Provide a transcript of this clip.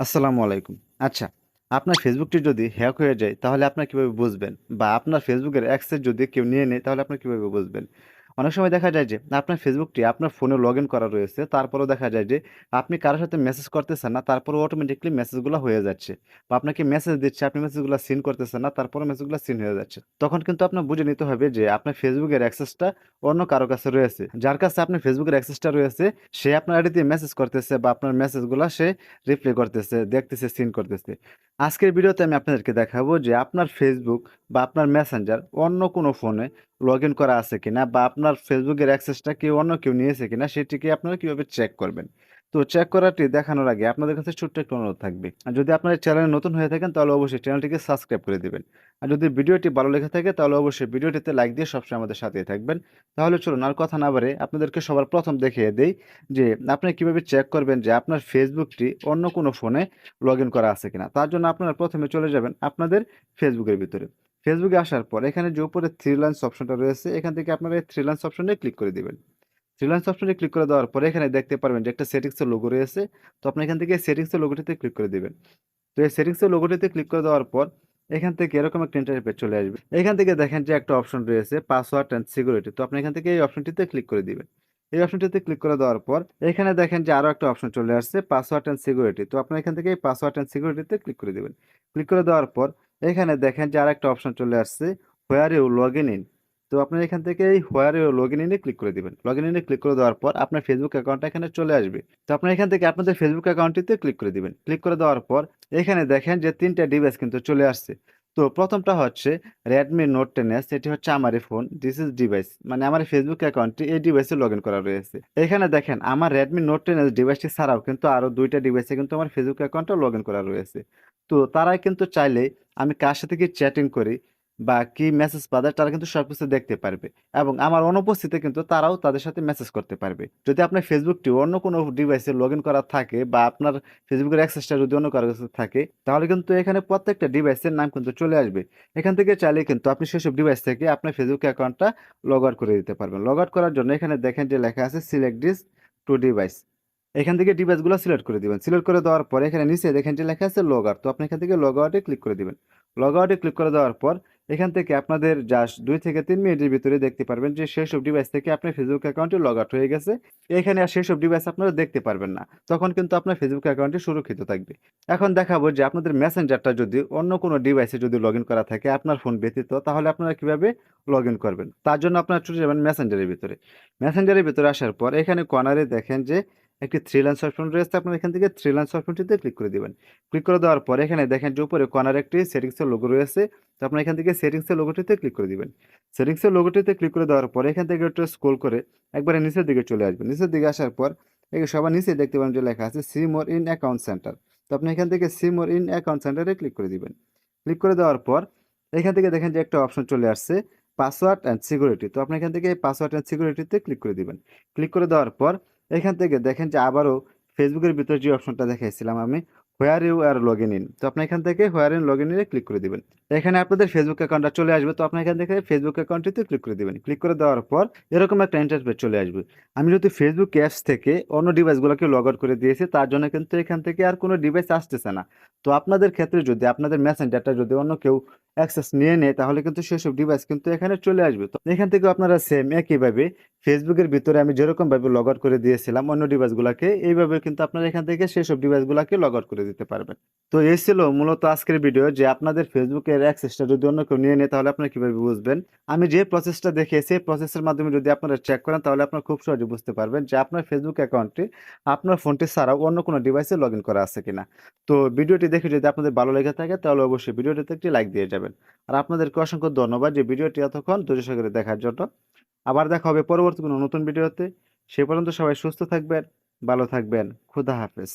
আসসালামু আলাইকুম। আচ্ছা, আপনার ফেসবুকটি যদি হ্যাক হয়ে যায় তাহলে আপনার কীভাবে বুঝবেন? বা আপনার ফেসবুকের অ্যাক্সেস যদি কেউ নিয়ে নেয় তাহলে আপনার কীভাবে বুঝবেন? অনেক সময় দেখা যায় যে আপনার ফেসবুকটি আপনার ফোনে লগইন করা রয়েছে। তারপরেও দেখা যায় যে আপনি কারও সাথে মেসেজ করতেছেন না, তারপরেও অটোমেটিক্যালি মেসেজগুলা হয়ে যাচ্ছে। বা আপনাকে মেসেজ দিচ্ছে, আপনি মেসেজগুলা সিন করতেছেন না, তারপরেও মেসেজগুলা সিন হয়ে যাচ্ছে। তখন কিন্তু আপনার বুঝে নিতে হবে যে আপনার ফেসবুকের অ্যাক্সেসটা অন্য কারও কাছে রয়েছে। যার কাছে আপনার ফেসবুকের অ্যাক্সেসটা রয়েছে সে আপনার আইডি দিয়ে মেসেজ করতেছে বা আপনার মেসেজগুলা সে রিপ্লে করতেছে, দেখতেছে, সিন করতেছে। আজকের ভিডিওতে আমি আপনাদেরকে দেখাবো যে আপনার ফেসবুক বা আপনার মেসেঞ্জার অন্য কোনো ফোনে লগ ইন করা আছে কিনা বা আপনার ফেসবুকের অ্যাক্সেসটা কেউ অন্য কেউ নিয়েছে কিনা সেটিকে আপনারা কীভাবে চেক করবেন। তো চেক করাটি দেখানোর আগে আপনাদের কাছে ছোট্ট একটা অনুরোধ থাকবে। আর যদি আপনার চ্যানেলে নতুন হয়ে থাকেন তাহলে অবশ্যই চ্যানেলটিকে সাবস্ক্রাইব করে দেবেন আর যদি ভিডিওটি ভালো লেগে থাকে তাহলে অবশ্যই ভিডিওটিতে লাইক দিয়ে সবসময় আমাদের সাথেই থাকবেন। তাহলে চলুন আর কথা না বাড়িয়ে আপনাদেরকে সবার প্রথম দেখিয়ে দেই যে আপনি কীভাবে চেক করবেন যে আপনার ফেসবুকটি অন্য কোনো ফোনে লগইন করা আছে কিনা। তার জন্য আপনারা প্রথমে চলে যাবেন আপনাদের ফেসবুকের ভিতরে। ফেসবুকে আসার পর এখানে যে উপরে থ্রি লাইনস অপশনটা রয়েছে, এখান থেকে আপনারা এই থ্রি লাইনস অপশনে ক্লিক করে দিবেন। থ্রি লাইনস অপশনে ক্লিক করে দেওয়ার পরে এখানে দেখতে পারবেন যে একটা সেটিংস এর লোগো রয়েছে। তো আপনি এখান থেকে সেটিংস এর লোগোটিতে ক্লিক করে দিবেন। তো এই সেটিংস এর লোগোটিতে ক্লিক করে দেওয়ার পর এখান থেকে এরকম একটা ইন্টারফেস চলে আসবে। এখান থেকে দেখেন যে একটা অপশন রয়েছে পাসওয়ার্ড অ্যান্ড সিকিউরিটি। তো আপনি এখান থেকে এই অপশনটিতে ক্লিক করে দিবেন। এই অপশনটিতে ক্লিক করে দেওয়ার পর এখানে দেখেন যে আরও একটা অপশন চলে আসছে পাসওয়ার্ড অ্যান্ড সিকিউরিটি। তো আপনি এখান থেকে এই পাসওয়ার্ড অ্যান্ড সিকিউরিটিতে ক্লিক করে দিবেন। ক্লিক করে দেওয়ার পর এখানে দেখেন যে আরেকটা অপশন চলে আসছে হোয়ার ইউ লগ ইন। তো আপনি এখান থেকে where you log in click করে দিবেন। লগ ইন ক্লিক করে দেওয়ার পর আপনার ফেসবুক অ্যাকাউন্টটা এখানে চলে আসবে। তো আপনি এখান থেকে আপনাদের ফেসবুক অ্যাকাউন্টটিতে ক্লিক করে দিবেন। ক্লিক করে দেওয়ার পর এখানে দেখেন যে ৩ টা ডিভাইস কিন্তু চলে আসছে। তো ১ম টা হচ্ছে Redmi Note 10s এটি হচ্ছে আমারই ফোন। দিস ইস ডিভাইস মানে আমার ফেসবুক অ্যাকাউন্টটি এই ডিভাইসে লগ ইন করা রয়েছে। এখানে দেখেন আমার রেডমি নোট টেন এস ডিভাইসটি ছাড়াও কিন্তু আরও দুইটা ডিভাইসে কিন্তু আমার ফেসবুক অ্যাকাউন্টটা লগ ইন করা রয়েছে। তো তারাই কিন্তু চাইলে আমি কার সাথে কি চ্যাটিং করি বা কি মেসেজ পাঠাই, তারা কিন্তু সব কিছু দেখতে পারবে এবং আমার অনুপস্থিতিতে কিন্তু তারাও তাদের সাথে মেসেজ করতে পারবে। যদি আপনার ফেসবুকটি অন্য কোনো ডিভাইসে লগ ইন করা থাকে বা আপনার ফেসবুকের অ্যাক্সেসটা যদি অন্য কারও কাছে থাকে, তাহলে কিন্তু এখানে প্রত্যেকটা ডিভাইসের নাম কিন্তু চলে আসবে। এখান থেকে চাইলে কিন্তু আপনি সেসব ডিভাইস থেকে আপনার ফেসবুক অ্যাকাউন্টটা লগ আউট করে দিতে পারবেন। লগ আউট করার জন্য এখানে দেখেন যে লেখা আছে সিলেক্ট ডিস টু ডিভাইস। এখান থেকে ডিভাইসগুলো সিলেক্ট করে দিবেন। সিলেক্ট করে দেওয়ার পর এখানে নিচে দেখেন যে লেখা আছে লগ। তো আপনি এখান থেকে লগ আউটে ক্লিক করে দিবেন। লগ আউটে ক্লিক করে দেওয়ার পর এখান থেকে আপনাদের জাস্ট দুই থেকে তিন মিনিটের ভিতরে দেখতে পারবেন যে সেসব ডিভাইস থেকে আপনার ফেসবুক অ্যাকাউন্টে লগ আউট হয়ে গেছে। এখানে আর সেসব ডিভাইস আপনারা দেখতে পারবেন না। তখন কিন্তু আপনার ফেসবুক অ্যাকাউন্টটি সুরক্ষিত থাকবে। এখন দেখাবো যে আপনাদের মেসেঞ্জারটা যদি অন্য কোনো ডিভাইসে যদি লগইন করা থাকে আপনার ফোন ব্যতীত, তাহলে আপনারা কীভাবে লগইন করবেন। তার জন্য আপনারা চলে যাবেন মেসেঞ্জারের ভিতরে। মেসেঞ্জারের ভিতরে আসার পর এখানে কর্নারে দেখেন যে একটি থ্রি লাইনস অপশন রয়েছে। আপনারা এখান থেকে থ্রি লাইনস অপশনটিতে ক্লিক করে দেবেন ক্লিক করে দেওয়ার পরে এখানে দেখেন যে উপরে কর্নারে একটি সেটিংসের লোগো রয়েছে। তো আপনারা এখান থেকে সেটিংসের লোগোটিতে ক্লিক করে দিবেন। সেটিংসের লোগোটিতে ক্লিক করে দেওয়ার পর এখান থেকে একটু স্ক্রল করে একবারে নিচের দিকে চলে আসবেন। নিচের দিকে আসার পর এই সবার নিচে দেখতে পাবেন যে লেখা আছে see more in account center. তো আপনি এখান থেকে সি মোর ইন অ্যাকাউন্ট সেন্টারে ক্লিক করে দিবেন। ক্লিক করে দেওয়ার পর এখান থেকে দেখেন যে একটা অপশন চলে আসছে পাসওয়ার্ড অ্যান্ড সিকিউরিটি। তো আপনি এখান থেকে পাসওয়ার্ড অ্যান্ড সিকিউরিটিতে ক্লিক করে দিবেন। ক্লিক করে দেওয়ার পর এখান থেকে দেখেন যে আবারও ফেসবুকের ভিতরে যে অপশনটা দেখাইছিলাম আমি where you are log in. In তো আপনি এখান থেকে হোয়ার ইন লগ ইন এ ক্লিক করে দিবেন। এখানে আপনাদের ফেসবুক অ্যাকাউন্টটা চলে আসবে। তো আপনি এখান থেকে ফেসবুক অ্যাকাউন্টটিতে ক্লিক করে দিবেন। ক্লিক করে দেওয়ার পর এরকম একটা ইন্টারফেস চলে আসবে। আমি যদি ফেসবুক অ্যাপস থেকে অন্য ডিভাইসগুলোকে লগ আউট করে দিয়েছি, তার জন্য কিন্তু এখান থেকে আর কোনো ডিভাইস আসতেছে না। তো আপনাদের ক্ষেত্রে যদি, আপনাদের মেসেঞ্জারটা যদি অন্য কেউ অ্যাক্সেস নিয়ে নেয়, তাহলে কিন্তু সেসব ডিভাইস কিন্তু এখানে চলে আসবে। তো এখান থেকেও আপনারা সেম একইভাবে ফেসবুকের ভিতরে আমি যেরকমভাবে লগ আউট করে দিয়েছিলাম, অন্য ডিভাইসগুলাকে এইভাবে কিন্তু আপনারা এখান থেকে সেসব ডিভাইসগুলাকে লগ আউট করে দিতে পারবেন। তো এই ছিল মূলত আজকের ভিডিও যে আপনাদের ফেসবুকের অ্যাক্সেসটা যদি অন্য কেউ নিয়ে নেয়, তাহলে আপনারা কীভাবে বুঝবেন। আমি যে প্রসেসটা দেখিয়েছি, এই প্রসেসের মাধ্যমে যদি আপনারা চেক করেন, তাহলে আপনারা খুব সহজে বুঝতে পারবেন যে আপনার ফেসবুক অ্যাকাউন্টটি আপনার ফোনটি ছাড়াও অন্য কোনো ডিভাইসে লগইন করা আছে কিনা। তো ভিডিওটি দেখে যদি আপনাদের ভালো লেগে থাকে, তাহলে অবশ্যই ভিডিওটিতে একটি লাইক দিয়ে যাবেন। আর আপনাদেরকে অসংখ্য ধন্যবাদ যে ভিডিওটি এতক্ষণ ধৈর্য সহকারে দেখার জন্য। আবার দেখা হবে পরবর্তী কোনো নতুন ভিডিওতে। সে পর্যন্ত সবাই সুস্থ থাকবেন, ভালো থাকবেন। খুদা হাফেজ।